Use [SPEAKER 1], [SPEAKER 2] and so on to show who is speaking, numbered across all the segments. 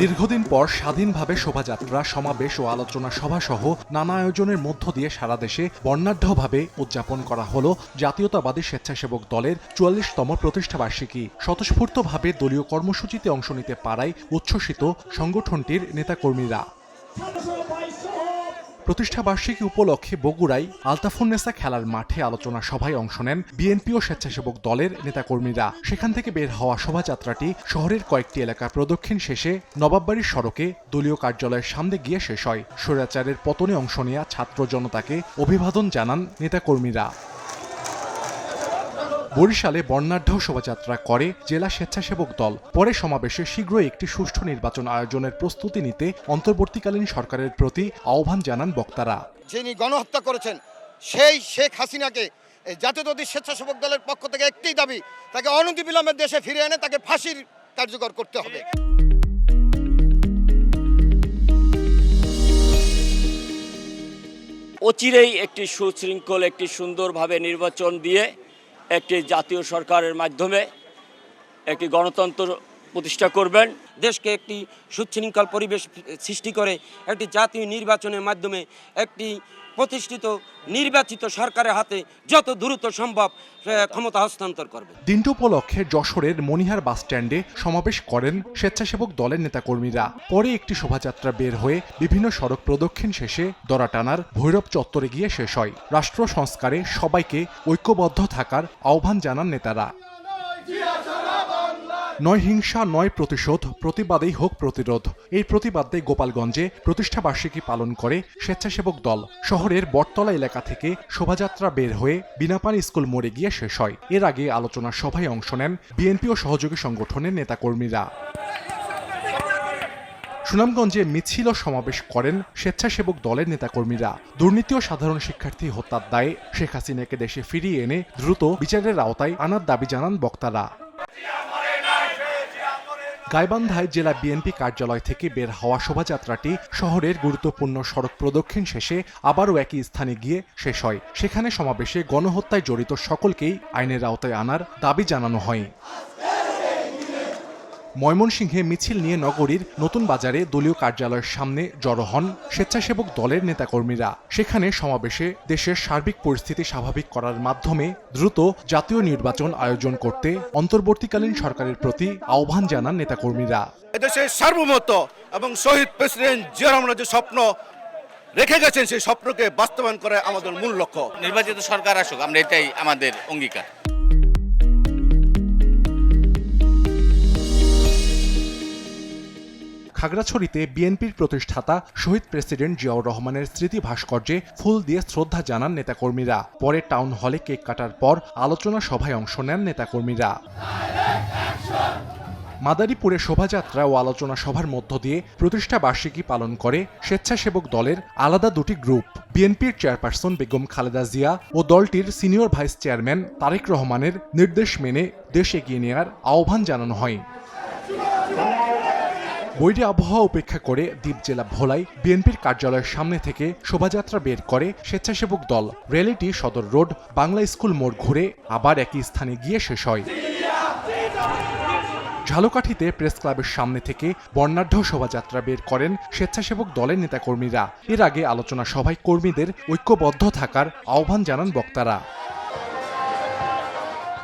[SPEAKER 1] দীর্ঘদিন পর স্বাধীনভাবে শোভাযাত্রা, সমাবেশ ও আলোচনা সভা সহ নানা আয়োজনের মধ্য দিয়ে সারা দেশে বর্ণাঢ্যভাবে উদযাপন করা হলো জাতীয়তাবাদী স্বেচ্ছাসেবক দলের চুয়াল্লিশতম প্রতিষ্ঠাবার্ষিকী। স্বতঃস্ফূর্তভাবে দলীয় কর্মসূচিতে অংশ নিতে পারায় উচ্ছ্বসিত সংগঠনটির নেতাকর্মীরা। প্রতিষ্ঠা বার্ষিকী উপলক্ষে বগুড়ায় আলতাফুন্নেসা খেলার মাঠে আলোচনা সভায় অংশ নেন বিএনপি ও স্বেচ্ছাসেবক দলের নেতাকর্মীরা। সেখান থেকে বের হওয়া শোভাযাত্রাটি শহরের কয়েকটি এলাকা প্রদক্ষিণ শেষে নবাববাড়ির সড়কে দলীয় কার্যালয়ের সামনে গিয়ে শেষ হয়। স্বৈরাচারের পতনে অংশ নেয়া ছাত্র জনতাকে অভিবাদন জানান নেতাকর্মীরা। বরিশালে বর্ণাঢ্য শোভাযাত্রা করে জেলা স্বেচ্ছাসেবক দল। পরে সমাবেশে শীঘ্রই একটি সুষ্ঠু নির্বাচন আয়োজনের প্রস্তুতি নিতে অন্তর্বর্তীকালীন সরকারের প্রতি আহ্বান জানান বক্তারা।
[SPEAKER 2] যিনি গণহত্যা করেছেন সেই শেখ হাসিনাকে জাতীয়তাবাদী স্বেচ্ছাসেবক দলের পক্ষ থেকে একটি দাবি তাকে অনতিবিলম্বে দেশে ফিরে এনে তাকে ফাঁসির কার্যকর করতে হবে।
[SPEAKER 3] অচিরেই একটি সুশৃঙ্খল একটি সুন্দরভাবে নির্বাচন দিয়ে একটি জাতীয় সরকারের মাধ্যমে একটি গণতন্ত্র প্রতিষ্ঠা করবেন।
[SPEAKER 4] দেশকে একটি সুশৃঙ্খল পরিবেশ সৃষ্টি করে একটি জাতীয় নির্বাচনের মাধ্যমে একটি প্রতিষ্ঠিত নির্বাচিত সরকারের হাতে যত দ্রুত সম্ভব ক্ষমতা হস্তান্তর করবে।
[SPEAKER 1] দিনটি উপলক্ষে যশোরের মনিহার বাসস্ট্যান্ডে সমাবেশ করেন স্বেচ্ছাসেবক দলের নেতাকর্মীরা। পরে একটি শোভাযাত্রা বের হয়ে বিভিন্ন সড়ক প্রদক্ষিণ শেষে দরাটানার ভৈরব চত্বরে গিয়ে শেষ হয়। রাষ্ট্র সংস্কারে সবাইকে ঐক্যবদ্ধ থাকার আহ্বান জানান নেতারা। নয় হিংসা, নয় প্রতিশোধ, প্রতিবাদেই হোক প্রতিরোধ। এই প্রতিবাদে গোপালগঞ্জে প্রতিষ্ঠা বার্ষিকী পালন করে স্বেচ্ছাসেবক দল। শহরের বটতলা এলাকা থেকে শোভাযাত্রা বের হয়ে বিনাপানি স্কুল মোড়ে গিয়ে শেষ হয়। এর আগে আলোচনা সভায় অংশ নেন বিএনপি ও সহযোগী সংগঠনের নেতাকর্মীরা। সুনামগঞ্জে মিছিল ও সমাবেশ করেন স্বেচ্ছাসেবক দলের নেতাকর্মীরা। দুর্নীতি ও সাধারণ শিক্ষার্থী হত্যার দায়ে শেখ হাসিনাকে দেশে ফিরিয়ে এনে দ্রুত বিচারের আওতায় আনার দাবি জানান বক্তারা। গাইবান্ধায় জেলা বিএনপি কার্যালয় থেকে বের হওয়া শোভাযাত্রাটি শহরের গুরুত্বপূর্ণ সড়ক প্রদক্ষিণ শেষে আবারও একই স্থানে গিয়ে শেষ হয়। সেখানে সমাবেশে গণহত্যায় জড়িত সকলকেই আইনের আওতায় আনার দাবি জানানো হয়। ময়মনসিংহে মিছিল নিয়ে নগরীর নতুন বাজারে দলীয় কার্যালয়ের সামনে জড়ো হন স্বেচ্ছাসেবক দলের নেতাকর্মীরা। সেখানে সমাবেশে দেশের সার্বিক পরিস্থিতি স্বাভাবিক করার মাধ্যমে দ্রুত জাতীয় নির্বাচন আয়োজন করতে অন্তর্বর্তীকালীন সরকারের প্রতি আহ্বান জানান নেতাকর্মীরা।
[SPEAKER 5] এদেশের সার্বভৌমত্ব এবং শহীদ প্রেসিডেন্ট জিয়া রহমানের যে স্বপ্ন রেখে গেছেন সেই স্বপ্নকে বাস্তবায়ন করা আমাদের মূল লক্ষ্য।
[SPEAKER 6] নির্বাচিত সরকার আসুক আমরা এটাই আমাদের অঙ্গীকার।
[SPEAKER 1] খাগড়াছড়িতে বিএনপির প্রতিষ্ঠাতা শহীদ প্রেসিডেন্ট জিয়াউর রহমানের স্মৃতি ভাস্কর্যে ফুল দিয়ে শ্রদ্ধা জানান নেতাকর্মীরা। পরে টাউন হলে কেক কাটার পর আলোচনা সভায় অংশ নেন নেতাকর্মীরা। মাদারীপুরে শোভাযাত্রা ও আলোচনা সভার মধ্য দিয়ে প্রতিষ্ঠা বার্ষিকী পালন করে স্বেচ্ছাসেবক দলের আলাদা দুটি গ্রুপ, বিএনপির চেয়ারপারসন বেগম খালেদা জিয়া ও দলটির সিনিয়র ভাইস চেয়ারম্যান তারেক রহমানের নির্দেশ মেনে দেশ এগিয়ে নেওয়ার আহ্বান জানানো হয়। বৈরী আবহাওয়া উপেক্ষা করে দ্বীপ জেলা ভোলাই বিএনপির কার্যালয়ের সামনে থেকে শোভাযাত্রা বের করে স্বেচ্ছাসেবক দল। র্যালিটি সদর রোড, বাংলা স্কুল মোড় ঘুরে আবার একই স্থানে গিয়ে শেষ হয়। ঝালকাঠিতে প্রেস ক্লাবের সামনে থেকে বর্ণাঢ্য শোভাযাত্রা বের করেন স্বেচ্ছাসেবক দলের নেতাকর্মীরা। এর আগে আলোচনা সভায় কর্মীদের ঐক্যবদ্ধ থাকার আহ্বান জানান বক্তারা।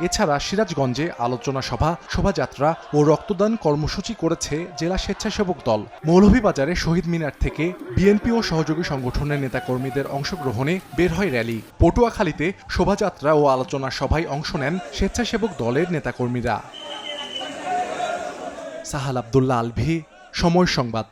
[SPEAKER 1] এছাড়া সিরাজগঞ্জে আলোচনা সভা, শোভাযাত্রা ও রক্তদান কর্মসূচি করেছে জেলা স্বেচ্ছাসেবক দল। মৌলভীবাজারে শহীদ মিনার থেকে বিএনপি ও সহযোগী সংগঠনের নেতাকর্মীদের অংশগ্রহণে বের হয় র্যালি। পটুয়াখালীতে শোভাযাত্রা ও আলোচনা সভায় অংশ নেন স্বেচ্ছাসেবক দলের নেতাকর্মীরা। সাহাল আবদুল্লাহ আলভি, সময় সংবাদ।